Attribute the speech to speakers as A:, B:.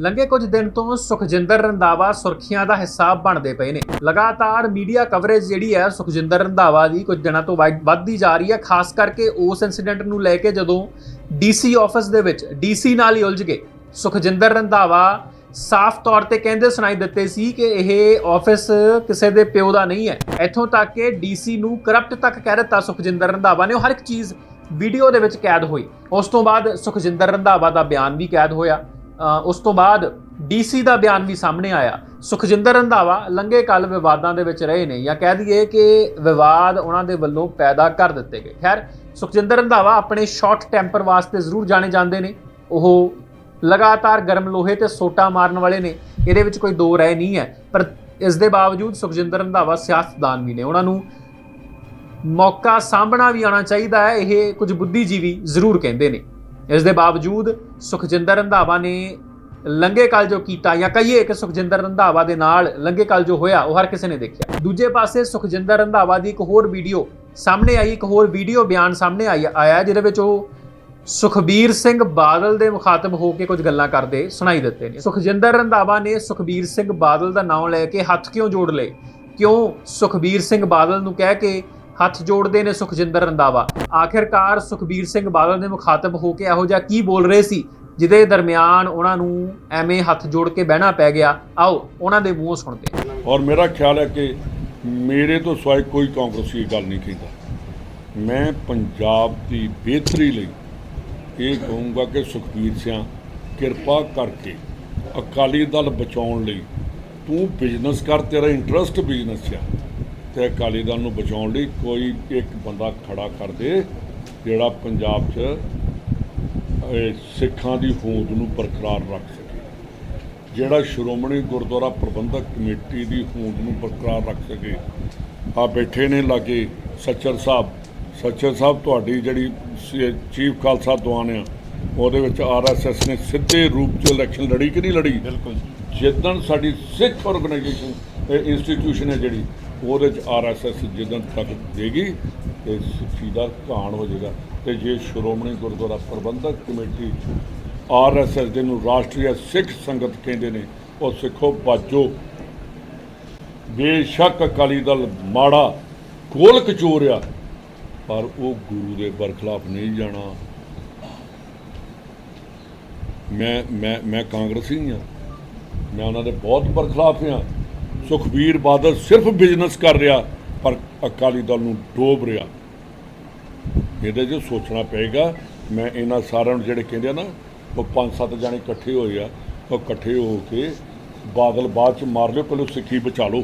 A: ਲੰਘੇ ਕੁਝ ਦਿਨ ਤੋਂ ਸੁਖਜਿੰਦਰ ਰੰਧਾਵਾ ਸੁਰਖੀਆਂ ਦਾ ਹਿੱਸਾ ਬਣਦੇ ਪਏ ਨੇ। ਲਗਾਤਾਰ ਮੀਡੀਆ ਕਵਰੇਜ ਜਿਹੜੀ ਹੈ ਸੁਖਜਿੰਦਰ ਰੰਧਾਵਾ ਦੀ ਕੁਝ ਦਿਨਾਂ ਤੋਂ ਵੱਧ- ਵੱਧਦੀ ਜਾ ਰਹੀ ਹੈ। ਖਾਸ ਕਰਕੇ ਉਸ ਇਨਸੀਡੈਂਟ ਨੂੰ ਲੈ ਕੇ ਜਦੋਂ ਡੀਸੀ ਆਫਿਸ ਦੇ ਵਿੱਚ ਡੀਸੀ ਨਾਲ ਹੀ ਉਲਝ ਗਏ। ਸੁਖਜਿੰਦਰ ਰੰਧਾਵਾ ਸਾਫ਼ ਤੌਰ ਤੇ ਕਹਿੰਦੇ ਸੁਣਾਈ ਦਿੱਤੇ ਸੀ ਕਿ ਇਹ ਆਫਿਸ ਕਿਸੇ ਦੇ ਪਿਓ ਦਾ ਨਹੀਂ ਹੈ। ਇੱਥੋਂ ਤੱਕ ਕਿ ਡੀਸੀ ਨੂੰ ਕਰਪਟ ਤੱਕ ਕਹਿ ਦਿੱਤਾ ਸੁਖਜਿੰਦਰ ਰੰਧਾਵਾ ਨੇ। ਉਹ ਹਰ ਇੱਕ ਚੀਜ਼ ਵੀਡੀਓ ਦੇ ਵਿੱਚ ਕੈਦ ਹੋਈ। ਉਸ ਤੋਂ ਬਾਅਦ ਸੁਖਜਿੰਦਰ ਰੰਧਾਵਾ ਦਾ ਬਿਆਨ ਵੀ ਕੈਦ ਹੋਇਆ। ਉਸ ਤੋਂ ਬਾਅਦ ਡੀਸੀ ਦਾ ਬਿਆਨ ਵੀ ਸਾਹਮਣੇ ਆਇਆ। ਸੁਖਜਿੰਦਰ ਰੰਧਾਵਾ ਲੰਗੇ ਕੱਲ ਵਿਵਾਦਾਂ ਦੇ ਵਿੱਚ ਰਹੇ ਨੇ ਜਾਂ ਕਹਿ ਦਈਏ ਕਿ ਵਿਵਾਦ ਉਹਨਾਂ ਦੇ ਵੱਲੋਂ ਪੈਦਾ ਕਰ ਦਿੱਤੇ ਗਏ। ਖੈਰ, ਸੁਖਜਿੰਦਰ ਰੰਧਾਵਾ ਆਪਣੇ ਸ਼ਾਰਟ ਟੈਂਪਰ ਵਾਸਤੇ ਜ਼ਰੂਰ ਜਾਣੇ ਜਾਂਦੇ ਨੇ। ਉਹ ਲਗਾਤਾਰ ਗਰਮ ਲੋਹੇ ਤੇ ਸੋਟਾ ਮਾਰਨ ਵਾਲੇ ਨੇ। ਇਹਦੇ ਵਿੱਚ ਕੋਈ ਦੋ ਰਾਏ ਨਹੀਂ ਹੈ। ਪਰ ਇਸ ਦੇ ਬਾਵਜੂਦ ਸੁਖਜਿੰਦਰ ਰੰਧਾਵਾ ਸਿਆਸਤਦਾਨ ਵੀ ਨੇ। ਉਹਨਾਂ ਨੂੰ ਮੌਕਾ ਸਾਂਭਣਾ ਵੀ ਆਉਣਾ ਚਾਹੀਦਾ ਹੈ। ਇਹ ਕੁਝ ਬੁੱਧੀਜੀਵੀ ਜ਼ਰੂਰ ਕਹਿੰਦੇ ਨੇ। ਇਸ ਦੇ ਬਾਵਜੂਦ ਸੁਖਜਿੰਦਰ ਰੰਧਾਵਾ ਨੇ ਲੰਗੇ ਕੱਲ ਜੋ ਕੀਤਾ ਜਾਂ ਕਹੀਏ ਕਿ ਸੁਖਜਿੰਦਰ ਰੰਧਾਵਾ ਦੇ ਨਾਲ ਲੰਗੇ ਕੱਲ ਜੋ ਹੋਇਆ, ਉਹ ਹਰ ਕਿਸੇ ਨੇ ਦੇਖਿਆ। ਦੂਜੇ ਪਾਸੇ ਸੁਖਜਿੰਦਰ ਰੰਧਾਵਾ ਦੀ ਇੱਕ ਹੋਰ ਵੀਡੀਓ ਸਾਹਮਣੇ ਆਈ, ਇੱਕ ਹੋਰ ਵੀਡੀਓ ਬਿਆਨ ਸਾਹਮਣੇ ਆਈ, ਆਇਆ ਜਿਹਦੇ ਵਿੱਚ ਉਹ ਸੁਖਬੀਰ ਸਿੰਘ ਬਾਦਲ ਦੇ ਮੁਖਾਤਬ ਹੋ ਕੇ ਕੁਝ ਗੱਲਾਂ ਕਰਦੇ, ਸੁਣਾਈ ਦਿੱਤੇ ਨੇ। ਸੁਖਜਿੰਦਰ ਰੰਧਾਵਾ ਨੇ ਸੁਖਬੀਰ ਸਿੰਘ ਬਾਦਲ ਦਾ ਨਾਮ ਲੈ ਕੇ ਹੱਥ ਕਿਉਂ ਜੋੜ ਲਏ? ਕਿਉਂ ਸੁਖਬੀਰ ਸਿੰਘ ਬਾਦਲ ਨੂੰ ਕਹਿ ਕੇ ਹੱਥ ਜੋੜਦੇ ਨੇ ਸੁਖਜਿੰਦਰ ਰੰਧਾਵਾ। ਆਖਿਰਕਾਰ ਸੁਖਬੀਰ ਸਿੰਘ ਬਾਦਲ ਦੇ ਮੁਖਾਤਬ ਹੋ ਕੇ ਇਹੋ ਜਿਹਾ ਕੀ ਬੋਲ ਰਹੇ ਸੀ? ਜਿਹਦੇ ਦਰਮਿਆਨ ਉਹਨਾਂ ਨੂੰ ਐਵੇਂ ਹੱਥ ਜੋੜ ਕੇ ਬਹਿਣਾ ਪੈ ਗਿਆ। ਆਓ, ਉਹਨਾਂ ਦੇ ਮੂੰਹੋਂ ਸੁਣਦੇ ਹਾਂ।
B: ਔਰ ਮੇਰਾ ਖਿਆਲ ਹੈ ਕਿ ਮੇਰੇ ਤੋਂ ਸਿਵਾਏ ਕੋਈ ਕਾਂਗਰਸੀ ਇਹ ਗੱਲ ਨਹੀਂ ਕਹਿੰਦਾ। ਮੈਂ ਪੰਜਾਬ ਦੀ ਬਿਹਤਰੀ ਲਈ ਇਹ ਕਹੂੰਗਾ ਕਿ ਸੁਖਬੀਰ ਸਿੰਘ ਕਿਰਪਾ ਕਰਕੇ ਅਕਾਲੀ ਦਲ ਬਚਾਉਣ ਲਈ ਤੂੰ ਬਿਜ਼ਨਸ ਕਰ, ਤੇਰਾ ਇੰਟਰਸਟ ਬਿਜ਼ਨਸ 'ਚ ਆ। ਤੇ ਅਕਾਲੀ ਦਲ ਨੂੰ ਬਚਾਉਣ ਲਈ ਕੋਈ ਇੱਕ ਬੰਦਾ ਖੜਾ ਕਰ ਦੇ ਜਿਹੜਾ ਪੰਜਾਬ 'ਚ ਸਿੱਖਾਂ ਦੀ ਹੋਂਦ ਨੂੰ ਬਰਕਰਾਰ ਰੱਖ ਸਕੇ। ਜਿਹੜਾ ਸ਼੍ਰੋਮਣੀ ਗੁਰਦੁਆਰਾ ਪ੍ਰਬੰਧਕ ਕਮੇਟੀ ਦੀ ਹੋਂਦ ਨੂੰ ਬਰਕਰਾਰ ਰੱਖ ਸਕੇ। ਆ ਬੈਠੇ ਨੇ ਲਾਗੇ ਸੱਚਰ ਸਾਹਿਬ। ਸੱਚਰ ਸਾਹਿਬ ਤੁਹਾਡੀ ਜਿਹੜੀ ਚੀਫ ਖਾਲਸਾ ਦੀਵਾਨ ਆ ਉਹਦੇ ਵਿੱਚ ਆਰਐਸਐਸ ਨੇ ਸਿੱਧੇ ਰੂਪ 'ਚ ਇਲੈਕਸ਼ਨ ਲੜੀ ਕਿ ਨਹੀਂ ਲੜੀ?
C: ਬਿਲਕੁਲ
B: ਜਿੱਦਣ ਸਾਡੀ ਸਿੱਖ ਆਰਗੇਨਾਈਜੇਸ਼ਨ ਇੰਸਟੀਟਿਊਸ਼ਨ ਹੈ ਜਿਹੜੀ ਉਹਦੇ 'ਚ ਆਰਐਸਐਸ ਜਿੱਦਣ ਤੱਕ ਦੇਗੀ ਤੇ ਸਿੱਖੀ ਦਾ ਘਾਣ ਹੋ ਜਾਏਗਾ। ਤੇ ਜੇ ਸ਼੍ਰੋਮਣੀ ਗੁਰਦੁਆਰਾ ਪ੍ਰਬੰਧਕ ਕਮੇਟੀ ਆਰਐਸਐਸ ਦੇ ਨੂੰ ਰਾਸ਼ਟਰੀ ਸਿੱਖ ਸੰਗਤ ਕਹਿੰਦੇ ਨੇ, ਉਹ ਸਿੱਖੋ ਬਾਜੋ। ਬੇਸ਼ੱਕ ਅਕਾਲੀ ਦਲ ਮਾੜਾ ਕੋਲ ਕਚੋਰਿਆ ਪਰ ਉਹ ਗੁਰੂ ਦੇ ਬਰਖਲਾਫ ਨਹੀਂ ਜਾਣਾ। ਮੈਂ ਮੈਂ ਮੈਂ ਕਾਂਗਰਸੀ ਹਾਂ। ਮੈਂ ਉਹਨਾਂ ਦੇ ਬਹੁਤ ਬਰਖਲਾਫ ਹਾਂ। ਸੁਖਬੀਰ ਬਾਦਲ ਸਿਰਫ ਬਿਜ਼ਨਸ ਕਰ ਰਿਹਾ, ਪਰ ਅਕਾਲੀ ਦਲ ਨੂੰ ਡੋਬ ਰਿਹਾ। ਇਹਦੇ 'ਚ ਸੋਚਣਾ ਪਏਗਾ, ਮੈਂ ਇਹਨਾਂ ਸਾਰਿਆਂ ਨੂੰ ਜਿਹੜੇ ਕਹਿੰਦੇ ਆ ਨਾ, ਉਹ ਪੰਜ ਸੱਤ ਜਾਣੇ ਇਕੱਠੇ ਹੋਏ ਆ, ਉਹ ਇਕੱਠੇ ਹੋ ਕੇ ਬਾਦਲ ਬਾਅਦ ਚ ਮਾਰ ਲਿਓ, ਪਹਿਲਾਂ ਸਿੱਖੀ ਬਚਾ ਲਓ।